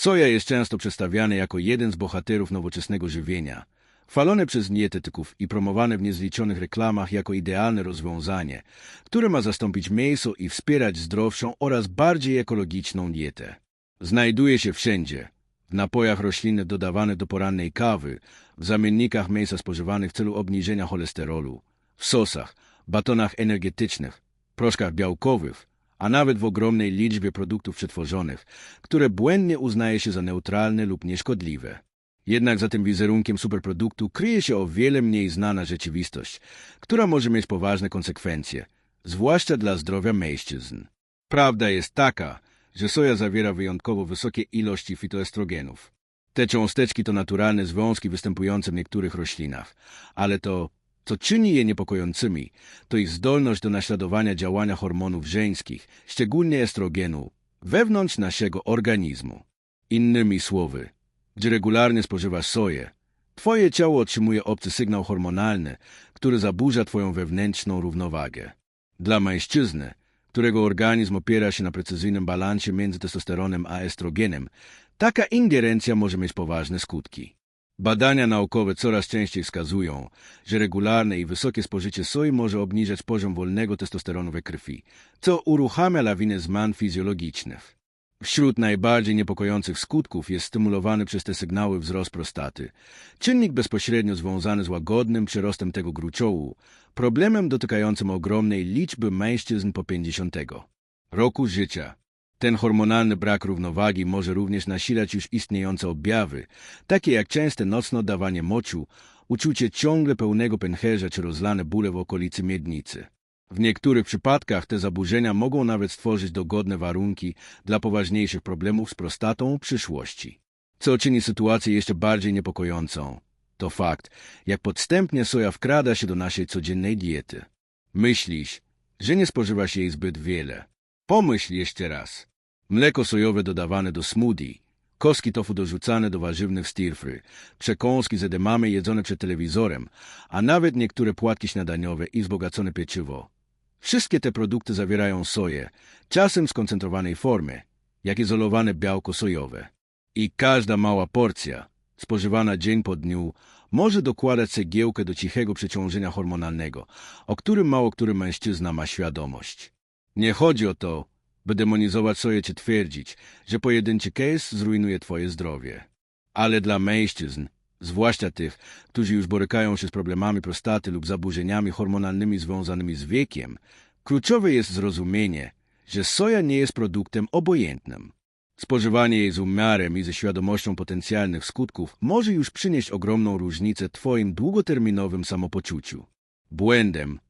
Soja jest często przedstawiana jako jeden z bohaterów nowoczesnego żywienia, chwalone przez dietetyków i promowane w niezliczonych reklamach jako idealne rozwiązanie, które ma zastąpić mięso i wspierać zdrowszą oraz bardziej ekologiczną dietę. Znajduje się wszędzie. W napojach roślinnych dodawanych do porannej kawy, w zamiennikach mięsa spożywanych w celu obniżenia cholesterolu, w sosach, batonach energetycznych, proszkach białkowych, a nawet w ogromnej liczbie produktów przetworzonych, które błędnie uznaje się za neutralne lub nieszkodliwe. Jednak za tym wizerunkiem superproduktu kryje się o wiele mniej znana rzeczywistość, która może mieć poważne konsekwencje, zwłaszcza dla zdrowia mężczyzn. Prawda jest taka, że soja zawiera wyjątkowo wysokie ilości fitoestrogenów. Te cząsteczki to naturalne związki występujące w niektórych roślinach, ale to, co czyni je niepokojącymi, to ich zdolność do naśladowania działania hormonów żeńskich, szczególnie estrogenu, wewnątrz naszego organizmu. Innymi słowy, gdy regularnie spożywasz soję, twoje ciało otrzymuje obcy sygnał hormonalny, który zaburza twoją wewnętrzną równowagę. Dla mężczyzny, którego organizm opiera się na precyzyjnym balansie między testosteronem a estrogenem, taka ingerencja może mieć poważne skutki. Badania naukowe coraz częściej wskazują, że regularne i wysokie spożycie soi może obniżać poziom wolnego testosteronu we krwi, co uruchamia lawinę zmian fizjologicznych. Wśród najbardziej niepokojących skutków jest stymulowany przez te sygnały wzrost prostaty, czynnik bezpośrednio związany z łagodnym przyrostem tego gruczołu, problemem dotykającym ogromnej liczby mężczyzn po 50 roku życia. Ten hormonalny brak równowagi może również nasilać już istniejące objawy, takie jak częste nocne dawanie moczu, uczucie ciągle pełnego pęcherza czy rozlane bóle w okolicy miednicy. W niektórych przypadkach te zaburzenia mogą nawet stworzyć dogodne warunki dla poważniejszych problemów z prostatą w przyszłości. Co czyni sytuację jeszcze bardziej niepokojącą, to fakt, jak podstępnie soja wkrada się do naszej codziennej diety. Myślisz, że nie spożywasz jej zbyt wiele. Pomyśl jeszcze raz. Mleko sojowe dodawane do smoothie, kostki tofu dorzucane do warzywnych stirfry, przekąski z edamami jedzone przed telewizorem, a nawet niektóre płatki śniadaniowe i wzbogacone pieczywo. Wszystkie te produkty zawierają soję, czasem skoncentrowanej formie, jak izolowane białko sojowe. I każda mała porcja, spożywana dzień po dniu, może dokładać cegiełkę do cichego przeciążenia hormonalnego, o którym mało który mężczyzna ma świadomość. Nie chodzi o to, by demonizować czy twierdzić, że pojedynczy case zrujnuje twoje zdrowie. Ale dla mężczyzn, zwłaszcza tych, którzy już borykają się z problemami prostaty lub zaburzeniami hormonalnymi związanymi z wiekiem, kluczowe jest zrozumienie, że soja nie jest produktem obojętnym. Spożywanie jej z umiarem i ze świadomością potencjalnych skutków może już przynieść ogromną różnicę Twoim długoterminowym samopoczuciu. Błędem,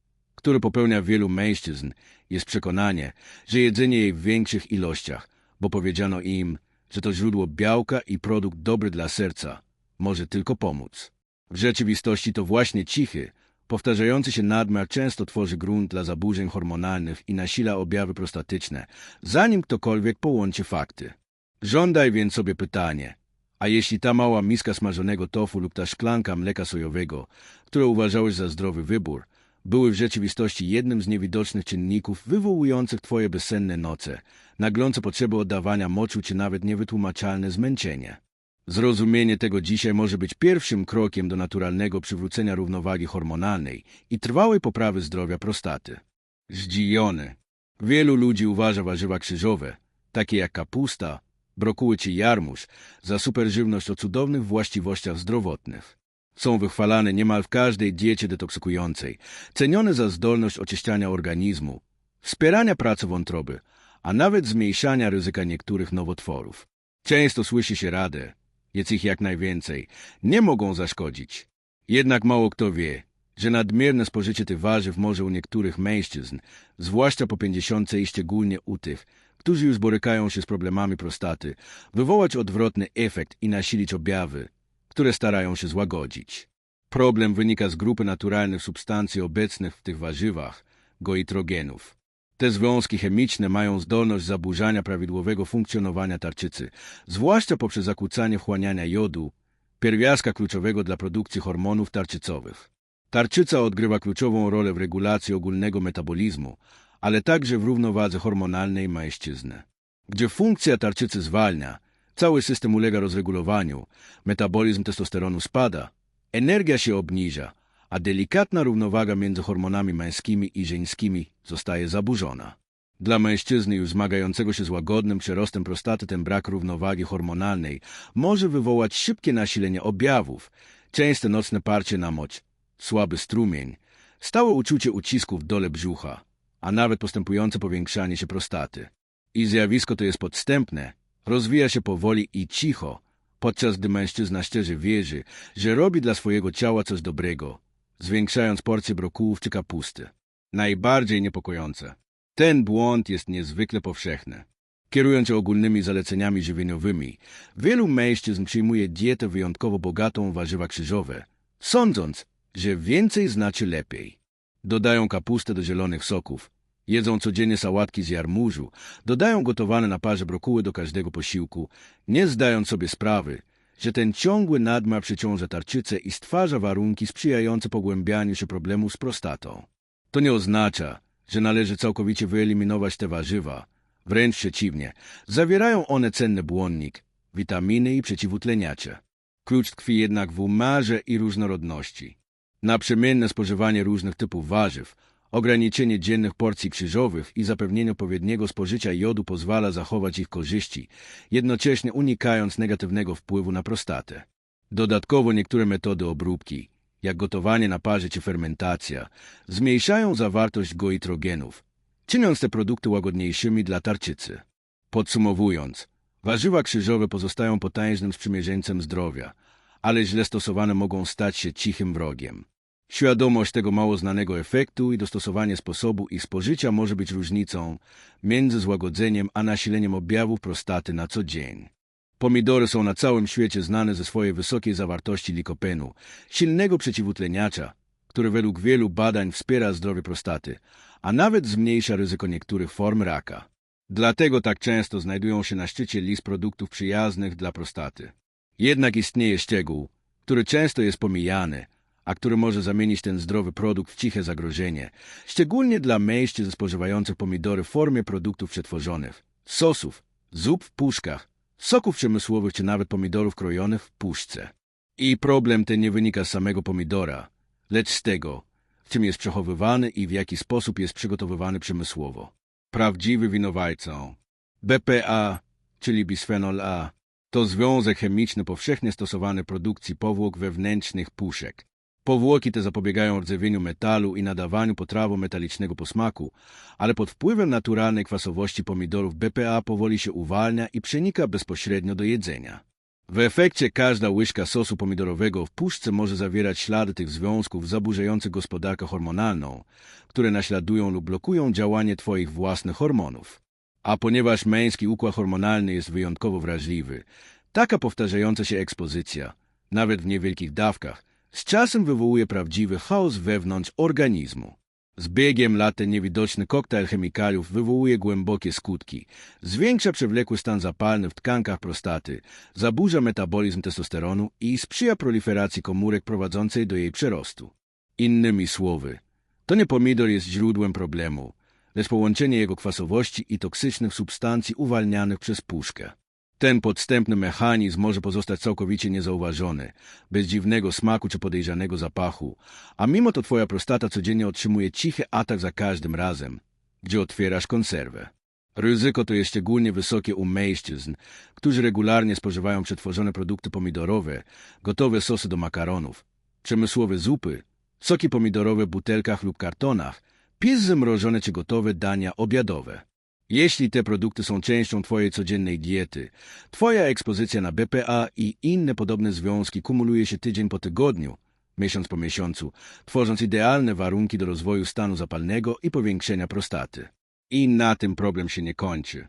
który popełnia wielu mężczyzn, jest przekonanie, że jedzenie jej w większych ilościach, bo powiedziano im, że to źródło białka i produkt dobry dla serca, może tylko pomóc. W rzeczywistości to właśnie cichy, powtarzający się nadmiar często tworzy grunt dla zaburzeń hormonalnych i nasila objawy prostatyczne, zanim ktokolwiek połączy fakty. Żądaj więc sobie pytanie, a jeśli ta mała miska smażonego tofu lub ta szklanka mleka sojowego, które uważałeś za zdrowy wybór, były w rzeczywistości jednym z niewidocznych czynników wywołujących twoje bezsenne noce, naglące potrzeby oddawania moczu czy nawet niewytłumaczalne zmęczenie. Zrozumienie tego dzisiaj może być pierwszym krokiem do naturalnego przywrócenia równowagi hormonalnej i trwałej poprawy zdrowia prostaty. Zdziwiony. Wielu ludzi uważa warzywa krzyżowe, takie jak kapusta, brokuły czy jarmuż, za superżywność o cudownych właściwościach zdrowotnych. Są wychwalane niemal w każdej diecie detoksykującej, cenione za zdolność oczyszczania organizmu, wspierania pracy wątroby, a nawet zmniejszania ryzyka niektórych nowotworów. Często słyszy się radę, jest ich jak najwięcej, nie mogą zaszkodzić. Jednak mało kto wie, że nadmierne spożycie tych warzyw może u niektórych mężczyzn, zwłaszcza po pięćdziesiątce i szczególnie u tych, którzy już borykają się z problemami prostaty, wywołać odwrotny efekt i nasilić objawy, które starają się złagodzić. Problem wynika z grupy naturalnych substancji obecnych w tych warzywach, goitrogenów. Te związki chemiczne mają zdolność zaburzania prawidłowego funkcjonowania tarczycy, zwłaszcza poprzez zakłócanie wchłaniania jodu, pierwiastka kluczowego dla produkcji hormonów tarczycowych. Tarczyca odgrywa kluczową rolę w regulacji ogólnego metabolizmu, ale także w równowadze hormonalnej mężczyzny. Gdzie funkcja tarczycy zwalnia, Cały system ulega rozregulowaniu, metabolizm testosteronu spada, energia się obniża, a delikatna równowaga między hormonami męskimi i żeńskimi zostaje zaburzona. Dla mężczyzny już zmagającego się z łagodnym przerostem prostaty ten brak równowagi hormonalnej może wywołać szybkie nasilenie objawów, częste nocne parcie na moć, słaby strumień, stałe uczucie ucisku w dole brzucha, a nawet postępujące powiększanie się prostaty. I zjawisko to jest podstępne, rozwija się powoli i cicho, podczas gdy mężczyzna szczerze wierzy, że robi dla swojego ciała coś dobrego, zwiększając porcje brokułów czy kapusty. Najbardziej niepokojące. Ten błąd jest niezwykle powszechny. Kierując się ogólnymi zaleceniami żywieniowymi, wielu mężczyzn przyjmuje dietę wyjątkowo bogatą w warzywa krzyżowe, sądząc, że więcej znaczy lepiej. Dodają kapustę do zielonych soków, jedzą codziennie sałatki z jarmużu, dodają gotowane na parze brokuły do każdego posiłku, nie zdając sobie sprawy, że ten ciągły nadmiar przyciąża tarczycę i stwarza warunki sprzyjające pogłębianiu się problemu z prostatą. To nie oznacza, że należy całkowicie wyeliminować te warzywa. Wręcz przeciwnie, zawierają one cenny błonnik, witaminy i przeciwutleniacze. Klucz tkwi jednak w umarze i różnorodności. Naprzemienne spożywanie różnych typów warzyw, ograniczenie dziennych porcji krzyżowych i zapewnienie odpowiedniego spożycia jodu pozwala zachować ich korzyści, jednocześnie unikając negatywnego wpływu na prostatę. Dodatkowo niektóre metody obróbki, jak gotowanie na parze czy fermentacja, zmniejszają zawartość goitrogenów, czyniąc te produkty łagodniejszymi dla tarczycy. Podsumowując, warzywa krzyżowe pozostają potężnym sprzymierzeńcem zdrowia, ale źle stosowane mogą stać się cichym wrogiem. Świadomość tego mało znanego efektu i dostosowanie sposobu ich spożycia może być różnicą między złagodzeniem a nasileniem objawów prostaty na co dzień. Pomidory są na całym świecie znane ze swojej wysokiej zawartości likopenu, silnego przeciwutleniacza, który według wielu badań wspiera zdrowie prostaty, a nawet zmniejsza ryzyko niektórych form raka. Dlatego tak często znajdują się na szczycie list produktów przyjaznych dla prostaty. Jednak istnieje szczegół, który często jest pomijany, a który może zamienić ten zdrowy produkt w ciche zagrożenie, szczególnie dla mężczyzn spożywających pomidory w formie produktów przetworzonych, sosów, zup w puszkach, soków przemysłowych czy nawet pomidorów krojonych w puszce. I problem ten nie wynika z samego pomidora, lecz z tego, w czym jest przechowywany i w jaki sposób jest przygotowywany przemysłowo. Prawdziwy winowajcą BPA, czyli bisfenol A, to związek chemiczny powszechnie stosowany w produkcji powłok wewnętrznych puszek. Powłoki te zapobiegają rdzewieniu metalu i nadawaniu potrawom metalicznego posmaku, ale pod wpływem naturalnej kwasowości pomidorów BPA powoli się uwalnia i przenika bezpośrednio do jedzenia. W efekcie każda łyżka sosu pomidorowego w puszce może zawierać ślady tych związków zaburzających gospodarkę hormonalną, które naśladują lub blokują działanie Twoich własnych hormonów. A ponieważ męski układ hormonalny jest wyjątkowo wrażliwy, taka powtarzająca się ekspozycja, nawet w niewielkich dawkach, z czasem wywołuje prawdziwy chaos wewnątrz organizmu. Z biegiem lat ten niewidoczny koktajl chemikaliów wywołuje głębokie skutki, zwiększa przewlekły stan zapalny w tkankach prostaty, zaburza metabolizm testosteronu i sprzyja proliferacji komórek prowadzącej do jej przerostu. Innymi słowy, to nie pomidor jest źródłem problemu, lecz połączenie jego kwasowości i toksycznych substancji uwalnianych przez puszkę. Ten podstępny mechanizm może pozostać całkowicie niezauważony, bez dziwnego smaku czy podejrzanego zapachu, a mimo to twoja prostata codziennie otrzymuje cichy atak za każdym razem, gdzie otwierasz konserwę. Ryzyko to jest szczególnie wysokie u mężczyzn, którzy regularnie spożywają przetworzone produkty pomidorowe, gotowe sosy do makaronów, przemysłowe zupy, soki pomidorowe w butelkach lub kartonach, pizzy mrożone czy gotowe dania obiadowe. Jeśli te produkty są częścią Twojej codziennej diety, Twoja ekspozycja na BPA i inne podobne związki kumuluje się tydzień po tygodniu, miesiąc po miesiącu, tworząc idealne warunki do rozwoju stanu zapalnego i powiększenia prostaty. I na tym problem się nie kończy.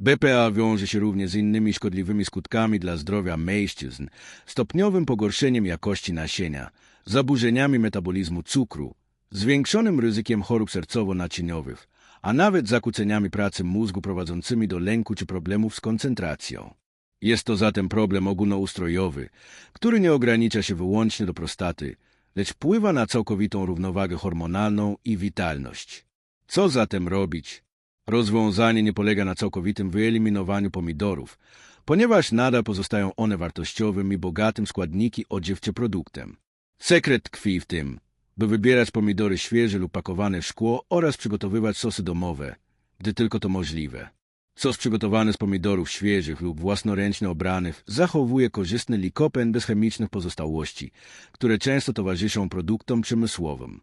BPA wiąże się również z innymi szkodliwymi skutkami dla zdrowia mężczyzn, stopniowym pogorszeniem jakości nasienia, zaburzeniami metabolizmu cukru, zwiększonym ryzykiem chorób sercowo-naczyniowych, a nawet zakłóceniami pracy mózgu prowadzącymi do lęku czy problemów z koncentracją. Jest to zatem problem ogólnoustrojowy, który nie ogranicza się wyłącznie do prostaty, lecz wpływa na całkowitą równowagę hormonalną i witalność. Co zatem robić? Rozwiązanie nie polega na całkowitym wyeliminowaniu pomidorów, ponieważ nadal pozostają one wartościowym i bogatym składniki odziewcie produktem. Sekret tkwi w tym, by wybierać pomidory świeże lub pakowane w szkło oraz przygotowywać sosy domowe, gdy tylko to możliwe. Sos przygotowany z pomidorów świeżych lub własnoręcznie obranych zachowuje korzystny likopen bez chemicznych pozostałości, które często towarzyszą produktom przemysłowym.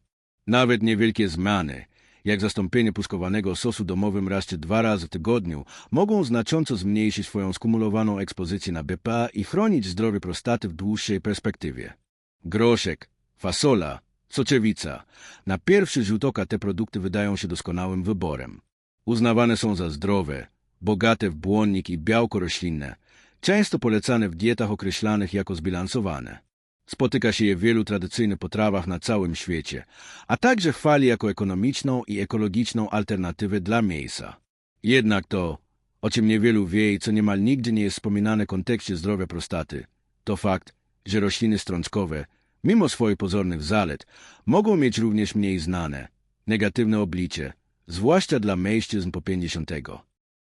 Nawet niewielkie zmiany, jak zastąpienie puszkowanego sosu domowym raz czy dwa razy w tygodniu, mogą znacząco zmniejszyć swoją skumulowaną ekspozycję na BPA i chronić zdrowie prostaty w dłuższej perspektywie. Groszek, fasola, soczewica. Na pierwszy rzut oka te produkty wydają się doskonałym wyborem. Uznawane są za zdrowe, bogate w błonnik i białko roślinne, często polecane w dietach określanych jako zbilansowane. Spotyka się je w wielu tradycyjnych potrawach na całym świecie, a także chwali jako ekonomiczną i ekologiczną alternatywę dla mięsa. Jednak to, o czym niewielu wie i co niemal nigdy nie jest wspominane w kontekście zdrowia prostaty, to fakt, że rośliny strączkowe, mimo swoich pozornych zalet, mogą mieć również mniej znane, negatywne oblicze, zwłaszcza dla mężczyzn po 50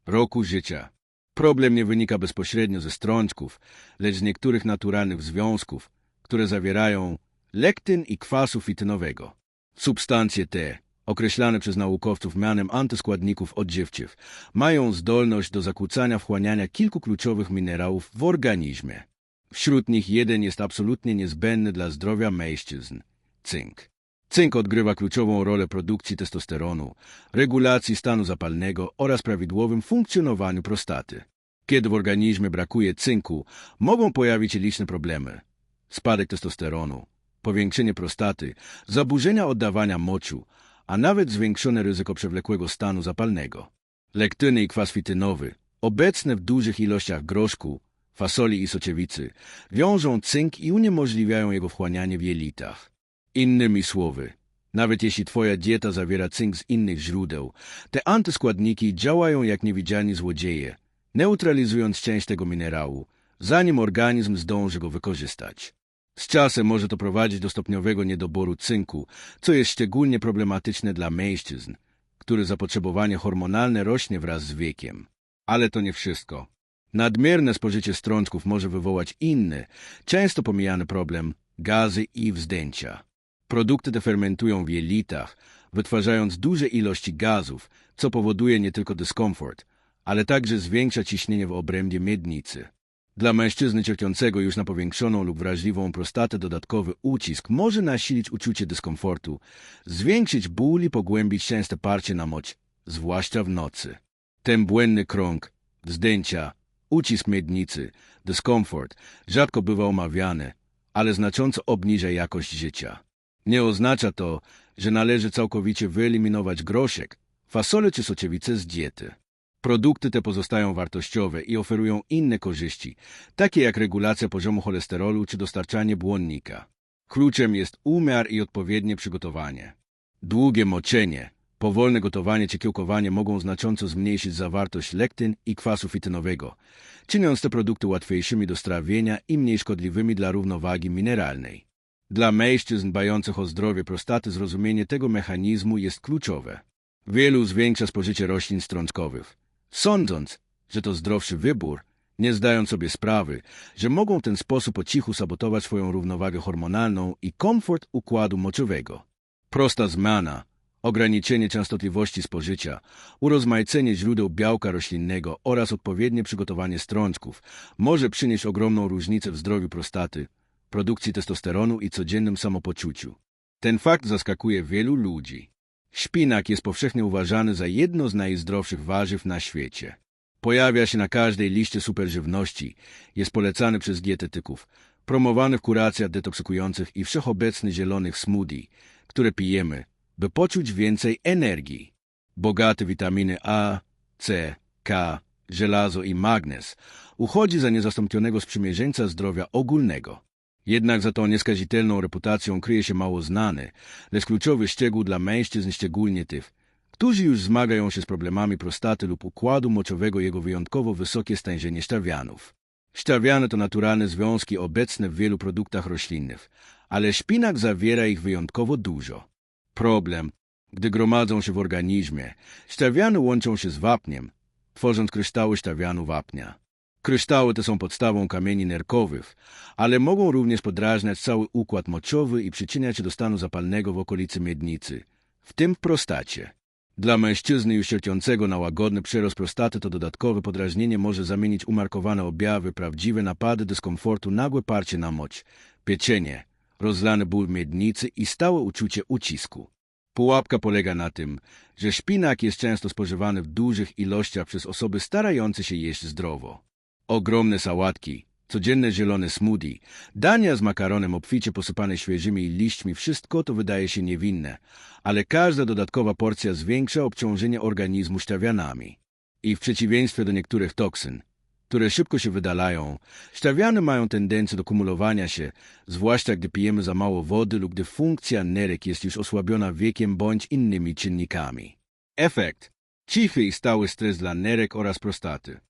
roku życia. Problem nie wynika bezpośrednio ze strączków, lecz z niektórych naturalnych związków, które zawierają lektyn i kwasu fitynowego. Substancje te, określane przez naukowców mianem antyskładników odżywczych, mają zdolność do zakłócania wchłaniania kilku kluczowych minerałów w organizmie. Wśród nich jeden jest absolutnie niezbędny dla zdrowia mężczyzn – cynk. Cynk odgrywa kluczową rolę produkcji testosteronu, regulacji stanu zapalnego oraz prawidłowym funkcjonowaniu prostaty. Kiedy w organizmie brakuje cynku, mogą pojawić się liczne problemy. Spadek testosteronu, powiększenie prostaty, zaburzenia oddawania moczu, a nawet zwiększone ryzyko przewlekłego stanu zapalnego. Lektyny i kwas fitynowy, obecne w dużych ilościach groszku, fasoli i soczewicy, wiążą cynk i uniemożliwiają jego wchłanianie w jelitach. Innymi słowy, nawet jeśli twoja dieta zawiera cynk z innych źródeł, te antyskładniki działają jak niewidzialni złodzieje, neutralizując część tego minerału, zanim organizm zdąży go wykorzystać. Z czasem może to prowadzić do stopniowego niedoboru cynku, co jest szczególnie problematyczne dla mężczyzn, których zapotrzebowanie hormonalne rośnie wraz z wiekiem. Ale to nie wszystko. Nadmierne spożycie strączków może wywołać inny, często pomijany problem gazy i wzdęcia. Produkty te fermentują w jelitach, wytwarzając duże ilości gazów, co powoduje nie tylko dyskomfort, ale także zwiększa ciśnienie w obrębie miednicy. Dla mężczyzny cierpiącego już na powiększoną lub wrażliwą prostatę dodatkowy ucisk może nasilić uczucie dyskomfortu, zwiększyć ból i pogłębić częste parcie na moć, zwłaszcza w nocy. Ten błędny krąg, wzdęcia, ucisk miednicy, dyskomfort rzadko bywa omawiany, ale znacząco obniża jakość życia. Nie oznacza to, że należy całkowicie wyeliminować groszek, fasolę czy soczewice z diety. Produkty te pozostają wartościowe i oferują inne korzyści, takie jak regulacja poziomu cholesterolu czy dostarczanie błonnika. Kluczem jest umiar i odpowiednie przygotowanie. Długie moczenie, powolne gotowanie czy kiełkowanie mogą znacząco zmniejszyć zawartość lektyn i kwasu fitynowego, czyniąc te produkty łatwiejszymi do strawienia i mniej szkodliwymi dla równowagi mineralnej. Dla mężczyzn dbających o zdrowie prostaty zrozumienie tego mechanizmu jest kluczowe. Wielu zwiększa spożycie roślin strączkowych, sądząc, że to zdrowszy wybór, nie zdając sobie sprawy, że mogą w ten sposób po cichu sabotować swoją równowagę hormonalną i komfort układu moczowego. Prosta zmiana, ograniczenie częstotliwości spożycia, urozmaicenie źródeł białka roślinnego oraz odpowiednie przygotowanie strączków może przynieść ogromną różnicę w zdrowiu prostaty, produkcji testosteronu i codziennym samopoczuciu. Ten fakt zaskakuje wielu ludzi. Szpinak jest powszechnie uważany za jedno z najzdrowszych warzyw na świecie. Pojawia się na każdej liście superżywności, jest polecany przez dietetyków, promowany w kuracjach detoksykujących i wszechobecny zielonych smoothie, które pijemy, by poczuć więcej energii. Bogaty witaminy A, C, K, żelazo i magnez uchodzi za niezastąpionego sprzymierzeńca zdrowia ogólnego. Jednak za tą nieskazitelną reputacją kryje się mało znany, lecz kluczowy szczegół dla mężczyzn, szczególnie tych, którzy już zmagają się z problemami prostaty lub układu moczowego jego wyjątkowo wysokie stężenie sztawianów. Sztawiany to naturalne związki obecne w wielu produktach roślinnych, ale szpinak zawiera ich wyjątkowo dużo. Problem, gdy gromadzą się w organizmie, sztawiany łączą się z wapniem, tworząc kryształy sztawianu wapnia. Kryształy te są podstawą kamieni nerkowych, ale mogą również podrażniać cały układ moczowy i przyczyniać się do stanu zapalnego w okolicy miednicy, w tym prostacie. Dla mężczyzny już cierpiącego na łagodny przerost prostaty to dodatkowe podrażnienie może zamienić umarkowane objawy, prawdziwe napady dyskomfortu, nagłe parcie na moć, pieczenie, rozlany ból miednicy i stałe uczucie ucisku. Pułapka polega na tym, że szpinak jest często spożywany w dużych ilościach przez osoby starające się jeść zdrowo. Ogromne sałatki, codzienne zielone smoothie, dania z makaronem obficie posypane świeżymi liśćmi, wszystko to wydaje się niewinne, ale każda dodatkowa porcja zwiększa obciążenie organizmu sztawianami. I w przeciwieństwie do niektórych toksyn, które szybko się wydalają, sztawiany mają tendencję do kumulowania się, zwłaszcza gdy pijemy za mało wody lub gdy funkcja nerek jest już osłabiona wiekiem bądź innymi czynnikami. Efekt. Cichy i stały stres dla nerek oraz prostaty.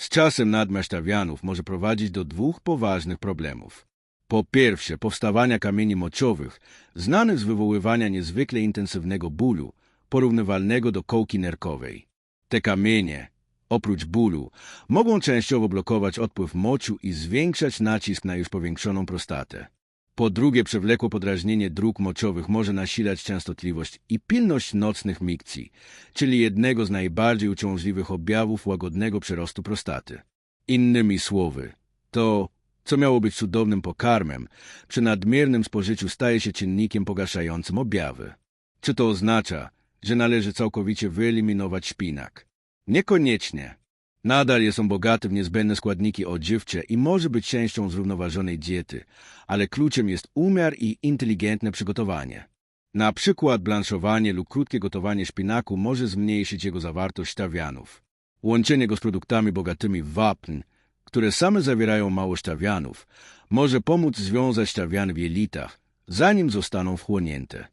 Z czasem nadmiar sztawianów może prowadzić do dwóch poważnych problemów. Po pierwsze, powstawania kamieni moczowych, znanych z wywoływania niezwykle intensywnego bólu, porównywalnego do kołki nerkowej. Te kamienie, oprócz bólu, mogą częściowo blokować odpływ moczu i zwiększać nacisk na już powiększoną prostatę. Po drugie, przewlekłe podrażnienie dróg moczowych może nasilać częstotliwość i pilność nocnych mikcji, czyli jednego z najbardziej uciążliwych objawów łagodnego przerostu prostaty. Innymi słowy, to, co miało być cudownym pokarmem, przy nadmiernym spożyciu staje się czynnikiem pogarszającym objawy. Czy to oznacza, że należy całkowicie wyeliminować szpinak? Niekoniecznie. Nadal jest on bogaty w niezbędne składniki odżywcze i może być częścią zrównoważonej diety, ale kluczem jest umiar i inteligentne przygotowanie. Na przykład blanszowanie lub krótkie gotowanie szpinaku może zmniejszyć jego zawartość sztawianów. Łączenie go z produktami bogatymi w wapń, które same zawierają mało sztawianów, może pomóc związać sztawiany w jelitach, zanim zostaną wchłonięte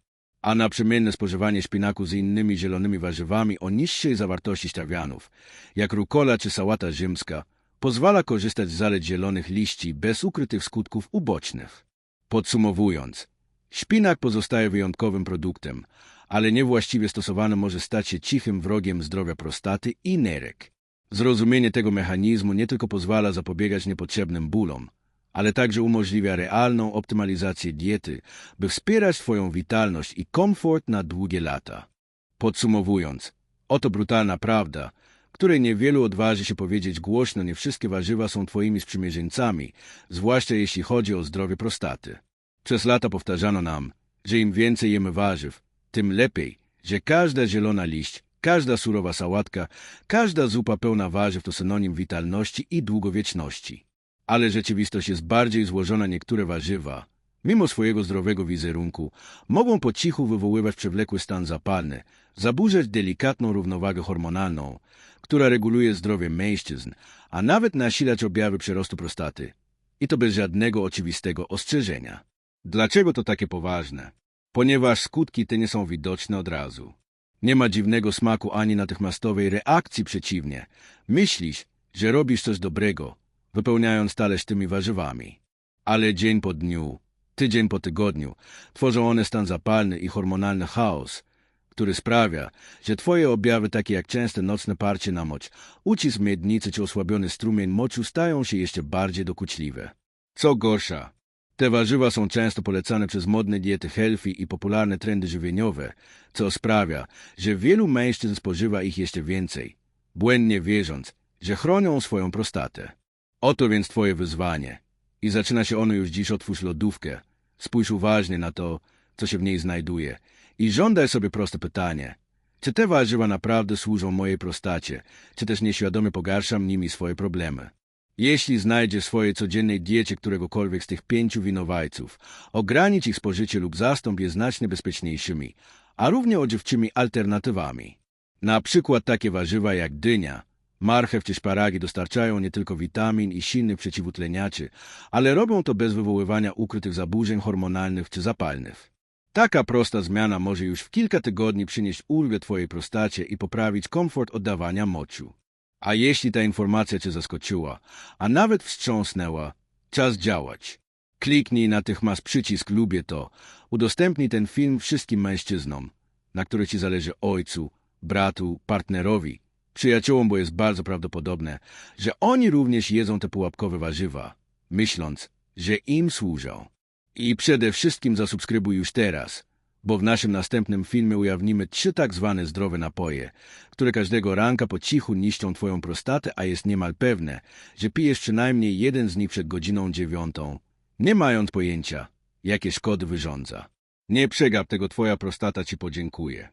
a naprzemienne spożywanie szpinaku z innymi zielonymi warzywami o niższej zawartości sztawianów, jak rukola czy sałata rzymska, pozwala korzystać z zalet zielonych liści bez ukrytych skutków ubocznych. Podsumowując, szpinak pozostaje wyjątkowym produktem, ale niewłaściwie stosowany może stać się cichym wrogiem zdrowia prostaty i nerek. Zrozumienie tego mechanizmu nie tylko pozwala zapobiegać niepotrzebnym bólom, ale także umożliwia realną optymalizację diety, by wspierać Twoją witalność i komfort na długie lata. Podsumowując, oto brutalna prawda, której niewielu odważy się powiedzieć głośno, nie wszystkie warzywa są Twoimi sprzymierzeńcami, zwłaszcza jeśli chodzi o zdrowie prostaty. Przez lata powtarzano nam, że im więcej jemy warzyw, tym lepiej, że każda zielona liść, każda surowa sałatka, każda zupa pełna warzyw to synonim witalności i długowieczności. Ale rzeczywistość jest bardziej złożona. Niektóre warzywa, mimo swojego zdrowego wizerunku, mogą po cichu wywoływać przewlekły stan zapalny, zaburzać delikatną równowagę hormonalną, która reguluje zdrowie mężczyzn, a nawet nasilać objawy przerostu prostaty. I to bez żadnego oczywistego ostrzeżenia. Dlaczego to takie poważne? Ponieważ skutki te nie są widoczne od razu. Nie ma dziwnego smaku ani natychmiastowej reakcji przeciwnie. Myślisz, że robisz coś dobrego, wypełniając talerz tymi warzywami. Ale dzień po dniu, tydzień po tygodniu, tworzą one stan zapalny i hormonalny chaos, który sprawia, że twoje objawy takie jak częste nocne parcie na moc, ucisk miednicy czy osłabiony strumień moczu stają się jeszcze bardziej dokuczliwe. Co gorsza, te warzywa są często polecane przez modne diety healthy i popularne trendy żywieniowe, co sprawia, że wielu mężczyzn spożywa ich jeszcze więcej, błędnie wierząc, że chronią swoją prostatę. Oto więc twoje wyzwanie. I zaczyna się ono już dziś. Otwórz lodówkę. Spójrz uważnie na to, co się w niej znajduje. I żądaj sobie proste pytanie. Czy te warzywa naprawdę służą mojej prostacie, czy też nieświadomie pogarszam nimi swoje problemy? Jeśli znajdziesz w swojej codziennej diecie któregokolwiek z tych pięciu winowajców, ogranicz ich spożycie lub zastąp je znacznie bezpieczniejszymi, a równie odżywczymi alternatywami. Na przykład takie warzywa jak dynia, Marchew czy szparagi dostarczają nie tylko witamin i silnych przeciwutleniaczy, ale robią to bez wywoływania ukrytych zaburzeń hormonalnych czy zapalnych. Taka prosta zmiana może już w kilka tygodni przynieść ulgę Twojej prostacie i poprawić komfort oddawania moczu. A jeśli ta informacja Cię zaskoczyła, a nawet wstrząsnęła, czas działać. Kliknij natychmiast przycisk Lubię to, udostępnij ten film wszystkim mężczyznom, na których Ci zależy ojcu, bratu, partnerowi, przyjaciołom, bo jest bardzo prawdopodobne, że oni również jedzą te pułapkowe warzywa, myśląc, że im służą. I przede wszystkim zasubskrybuj już teraz, bo w naszym następnym filmie ujawnimy trzy tak zwane zdrowe napoje, które każdego ranka po cichu niszczą twoją prostatę, a jest niemal pewne, że pijesz przynajmniej jeden z nich przed godziną dziewiątą, nie mając pojęcia, jakie szkody wyrządza. Nie przegap tego, twoja prostata ci podziękuje.